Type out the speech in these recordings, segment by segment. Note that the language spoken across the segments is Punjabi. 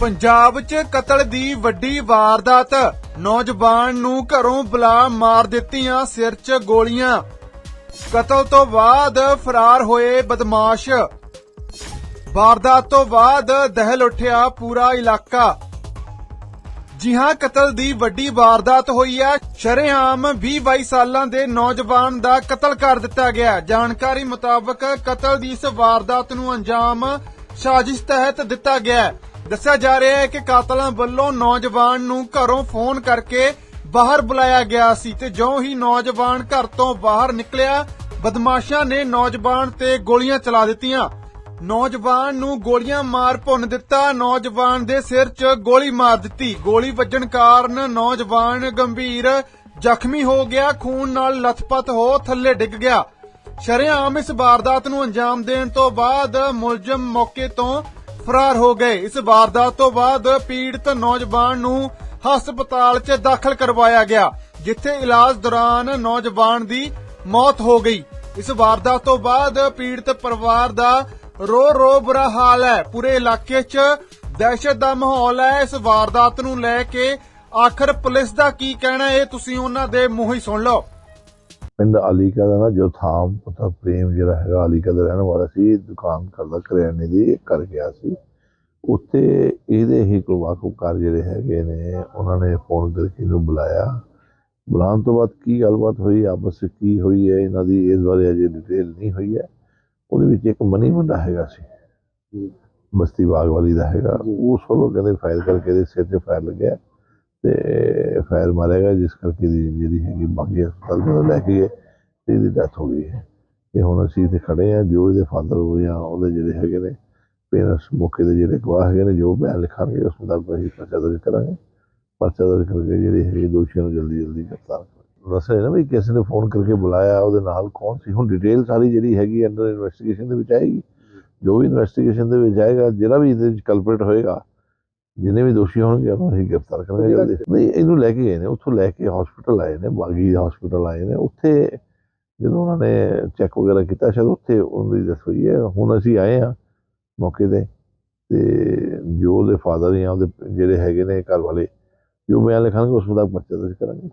ਪੰਜਾਬ 'ਚ ਕਤਲ ਦੀ ਵੱਡੀ ਵਾਰਦਾਤ। ਨੌਜਵਾਨ ਨੂੰ ਘਰੋਂ ਬੁਲਾ ਮਾਰ ਦਿੱਤੀਆਂ, ਸਿਰ 'ਚ ਗੋਲੀਆਂ। ਕਤਲ ਤੋਂ ਬਾਅਦ ਫਰਾਰ ਹੋਏ ਬਦਮਾਸ਼। ਵਾਰਦਾਤ ਤੋਂ ਬਾਅਦ ਦਹਿਲ ਉੱਠਿਆ ਪੂਰਾ ਇਲਾਕਾ। ਜੀ ਹਾਂ, ਕਤਲ ਦੀ ਵੱਡੀ ਵਾਰਦਾਤ ਹੋਈ ਹੈ। ਸ਼ਰੇਆਮ 20-22 ਸਾਲਾਂ ਦੇ ਨੌਜਵਾਨ ਦਾ ਕਤਲ ਕਰ ਦਿੱਤਾ ਗਿਆ। ਜਾਣਕਾਰੀ ਮੁਤਾਬਕ ਕਤਲ ਦੀ ਇਸ ਵਾਰਦਾਤ ਨੂੰ ਅੰਜਾਮ ਸਾਜ਼ਿਸ਼ ਤਹਿਤ ਦਿੱਤਾ ਗਿਆ। ਦੱਸਿਆ ਜਾ ਰਿਹਾ ਹੈ ਕਿ ਕਾਤਲਾਂ ਵੱਲੋਂ ਨੌਜਵਾਨ ਨੂੰ ਘਰੋਂ ਫੋਨ ਕਰਕੇ ਬਾਹਰ ਬੁਲਾਇਆ ਗਿਆ ਸੀ ਤੇ ਜਿਉਂ ਹੀ ਨੌਜਵਾਨ ਘਰ ਤੋਂ ਬਾਹਰ ਨਿਕਲਿਆ, ਬਦਮਾਸ਼ਾਂ ਨੇ ਨੌਜਵਾਨ ਤੇ ਗੋਲੀਆਂ ਚਲਾ ਦਿੱਤੀਆਂ। ਨੌਜਵਾਨ ਨੂੰ ਗੋਲੀਆਂ ਮਾਰ ਭੁੰਨ ਦਿੱਤਾ, ਨੌਜਵਾਨ ਦੇ ਸਿਰ 'ਚ ਗੋਲੀ ਮਾਰ ਦਿੱਤੀ। ਗੋਲੀ ਵੱਜਣ ਕਾਰਨ ਨੌਜਵਾਨ ਗੰਭੀਰ ਜ਼ਖਮੀ ਹੋ ਗਿਆ, ਖੂਨ ਨਾਲ ਲਥਪਥ ਹੋ ਥੱਲੇ ਡਿੱਗ ਗਿਆ। ਸ਼ਰੇਆਮ ਇਸ ਵਾਰਦਾਤ ਨੂੰ ਅੰਜਾਮ ਦੇਣ ਤੋਂ ਬਾਅਦ ਮੁਲਜ਼ਮ ਮੌਕੇ ਤੋਂ ਫਰਾਰ ਹੋ ਗਏ। ਇਸ ਵਾਰਦਾਤ ਤੋਂ ਬਾਅਦ ਪੀੜਤ ਨੌਜਵਾਨ ਨੂੰ ਹਸਪਤਾਲ 'ਚ ਦਾਖਲ ਕਰਵਾਇਆ ਗਿਆ, ਜਿੱਥੇ ਇਲਾਜ ਦੌਰਾਨ ਨੌਜਵਾਨ ਦੀ ਮੌਤ ਹੋ ਗਈ। ਇਸ ਵਾਰਦਾਤ ਤੋਂ ਬਾਅਦ ਪੀੜਤ ਪਰਿਵਾਰ ਦਾ ਰੋ ਰੋ ਬੁਰਾ ਹਾਲ ਹੈ। ਪੂਰੇ ਇਲਾਕੇ 'ਚ ਦਹਿਸ਼ਤ ਦਾ ਮਾਹੌਲ ਹੈ। ਇਸ ਵਾਰਦਾਤ ਨੂੰ ਲੈ ਕੇ ਆਖਰ ਪੁਲਿਸ ਦਾ ਕੀ ਕਹਿਣਾ ਹੈ, ਇਹ ਤੁਸੀਂ ਉਹਨਾਂ ਦੇ ਮੂੰਹ ਹੀ ਸੁਣ ਲਓ। ਪਿੰਡ ਆਲੀਕਾ ਦਾ ਨਾ ਜੋ ਥਾਮ ਪਤਾ ਪ੍ਰੇਮ ਜਿਹੜਾ ਹੈਗਾ ਆਲੀਕਾ ਦਾ ਰਹਿਣ ਵਾਲਾ ਸੀ ਦੁਕਾਨ ਕਰਦਾ ਕਰਿਆਨੇ ਦੀ ਕਰ ਗਿਆ ਸੀ। ਉੱਥੇ ਇਹਦੇ ਹੀ ਕੋਈ ਵਾਕੂਕਾਰ ਜਿਹੜੇ ਹੈਗੇ ਨੇ ਉਹਨਾਂ ਨੇ ਫੋਨ ਕਰਕੇ ਇਹਨੂੰ ਬੁਲਾਇਆ। ਬੁਲਾਉਣ ਤੋਂ ਬਾਅਦ ਕੀ ਗੱਲਬਾਤ ਹੋਈ ਆਪਸ ਵਿੱਚ ਕੀ ਹੋਈ ਹੈ ਇਹਨਾਂ ਦੀ ਇਸ ਬਾਰੇ ਅਜੇ ਡਿਟੇਲ ਨਹੀਂ ਹੋਈ ਹੈ। ਉਹਦੇ ਵਿੱਚ ਇੱਕ ਮਨੀ ਮੁੰਡਾ ਹੈਗਾ ਸੀ ਬਸਤੀ ਬਾਗ ਵਾਲੀ ਦਾ ਹੈਗਾ। ਉਸ ਵੱਲੋਂ ਕਹਿੰਦੇ ਫਾਇਰ ਕਰਕੇ ਇਹਦੇ ਸਿਰ 'ਤੇ ਫਾਇਰ ਲੱਗਿਆ। ਤੇ ਫਾਇਰ ਮਾਰਿਆ ਗਿਆ ਜਿਸ ਕਰਕੇ ਇਹਦੀ ਜਿਹੜੀ ਹੈਗੀ ਬਾਕੀ ਹਸਪਤਾਲ ਤੋਂ ਲੈ ਕੇ ਗਏ ਤੇ ਇਹਦੀ ਡੈਥ ਹੋ ਗਈ ਹੈ। ਤੇ ਹੁਣ ਅਸੀਂ ਇੱਥੇ ਖੜੇ ਆ ਜੋ ਇਹਦੇ ਫਾਦਰ ਹੋ ਜਾਂ ਉਹਦੇ ਜਿਹੜੇ ਹੈਗੇ ਨੇ ਪੇਰੈਂਟਸ ਮੌਕੇ ਦੇ ਜਿਹੜੇ ਗਵਾਹ ਹੈਗੇ ਨੇ, ਜੋ ਬਿਆਨ ਲਿਖਾਂਗੇ ਉਸ ਮੁਤਾਬਕ ਅਸੀਂ ਪਰਚਾ ਦਰਜ ਕਰਾਂਗੇ। ਪਰਚਾ ਦਰਜ ਕਰਕੇ ਜਿਹੜੇ ਹੈਗੇ ਦੋਸ਼ੀਆਂ ਨੂੰ ਜਲਦੀ ਜਲਦੀ ਗ੍ਰਿਫਤਾਰ ਕਰਾਂਗੇ। ਦੱਸਿਆ ਨਾ ਵੀ ਕਿਸੇ ਨੇ ਫੋਨ ਕਰਕੇ ਬੁਲਾਇਆ, ਉਹਦੇ ਨਾਲ ਕੌਣ ਸੀ? ਹੁਣ ਡਿਟੇਲ ਸਾਰੀ ਜਿਹੜੀ ਹੈਗੀ ਅੰਡਰ ਇਨਵੈਸਟੀਗੇਸ਼ਨ ਦੇ ਵਿੱਚ ਆਏਗੀ। ਜੋ ਵੀ ਇਨਵੈਸਟੀਗੇਸ਼ਨ ਦੇ ਵਿੱਚ ਆਏਗਾ, ਜਿਹੜਾ ਵੀ ਇਹਦੇ ਵਿੱਚ ਕਲਪਰੇਟ ਹੋਏਗਾ ਜਿੰਨੇ ਵੀ ਦੋਸ਼ੀ ਹੋਣਗੇ ਨੂੰ ਅਸੀਂ ਗ੍ਰਿਫਤਾਰ ਕਰਾਂਗੇ ਜਲਦੀ। ਨਹੀਂ ਇਹਨੂੰ ਲੈ ਕੇ ਗਏ ਨੇ ਉੱਥੋਂ ਲੈ ਕੇ ਹਸਪੀਟਲ ਆਏ ਨੇ ਬਾਗੀ ਹਸਪੀਟਲ ਆਏ ਨੇ। ਉੱਥੇ ਜਦੋਂ ਉਹਨਾਂ ਨੇ ਚੈੱਕ ਵਗੈਰਾ ਕੀਤਾ ਸ਼ਾਇਦ ਉੱਥੇ ਉਹਦੀ ਡੈਥ ਹੋਈ ਹੈ। ਹੁਣ ਅਸੀਂ ਆਏ ਆ ਮੌਕੇ ਤੇ ਤੇ ਜੋ ਉਹਦੇ ਫਾਦਰ ਜਾਂ ਉਹਦੇ ਜਿਹੜੇ ਹੈਗੇ ਨੇ ਘਰ ਵਾਲੇ ਜੋ ਬਿਆਨ ਲਿਖਾਂਗੇ ਉਸ ਮੁਤਾਬਕ ਪਰਚਾ ਦਰਜ ਕਰਾਂਗੇ।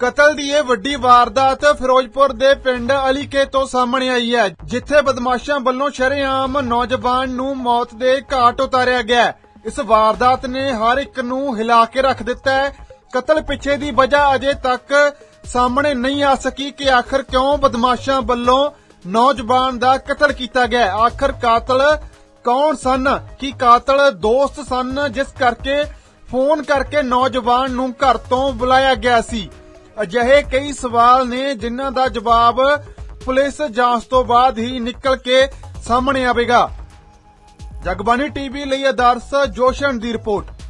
ਕਤਲ ਦੀ ਇਹ ਵੱਡੀ ਵਾਰਦਾਤ ਫਿਰੋਜ਼ਪੁਰ ਦੇ ਪਿੰਡ ਅਲੀਕੇ ਤੋਂ ਸਾਹਮਣੇ ਆਈ ਹੈ ਜਿੱਥੇ ਬਦਮਾਸ਼ਾਂ ਵੱਲੋਂ ਸ਼ਰੇਆਮ ਨੌਜਵਾਨ ਨੂੰ ਮੌਤ ਦੇ ਘਾਟ ਉਤਾਰਿਆ ਗਿਆ ਹੈ। ਇਸ ਵਾਰਦਾਤ ਨੇ ਹਰ ਇੱਕ ਨੂੰ ਹਿਲਾ ਕੇ ਰੱਖ ਦਿੱਤਾ ਹੈ। ਕਤਲ ਪਿੱਛੇ ਦੀ ਵਜ੍ਹਾ ਅਜੇ ਤੱਕ ਸਾਹਮਣੇ ਨਹੀਂ ਆ ਸਕੀ ਕਿ ਆਖਰ ਕਿਉਂ ਬਦਮਾਸ਼ਾਂ ਵੱਲੋਂ ਨੌਜਵਾਨ ਦਾ ਕਤਲ ਕੀਤਾ ਗਿਆ ਹੈ। ਆਖਰ ਕਾਤਲ ਕੌਣ ਸਨ? ਕੀ ਕਾਤਲ ਦੋਸਤ ਸਨ? ਜਿਸ ਕਰਕੇ ਫੋਨ ਕਰਕੇ ਨੌਜਵਾਨ ਨੂੰ ਘਰ ਤੋਂ ਬੁਲਾਇਆ ਗਿਆ ਸੀ। ਅਜਿਹੇ ਕਈ ਸਵਾਲ ਨੇ ਜਿਨ੍ਹਾਂ ਦਾ ਜਵਾਬ ਪੁਲਿਸ ਜਾਂਚ ਤੋਂ ਬਾਅਦ ਹੀ ਨਿਕਲ ਕੇ ਸਾਹਮਣੇ ਆਵੇਗਾ। ਜਗਬਾਨੀ ਟੀਵੀ ਲਈ ਆਦਰਸ਼ ਜੋਸ਼ਨ ਦੀ ਰਿਪੋਰਟ।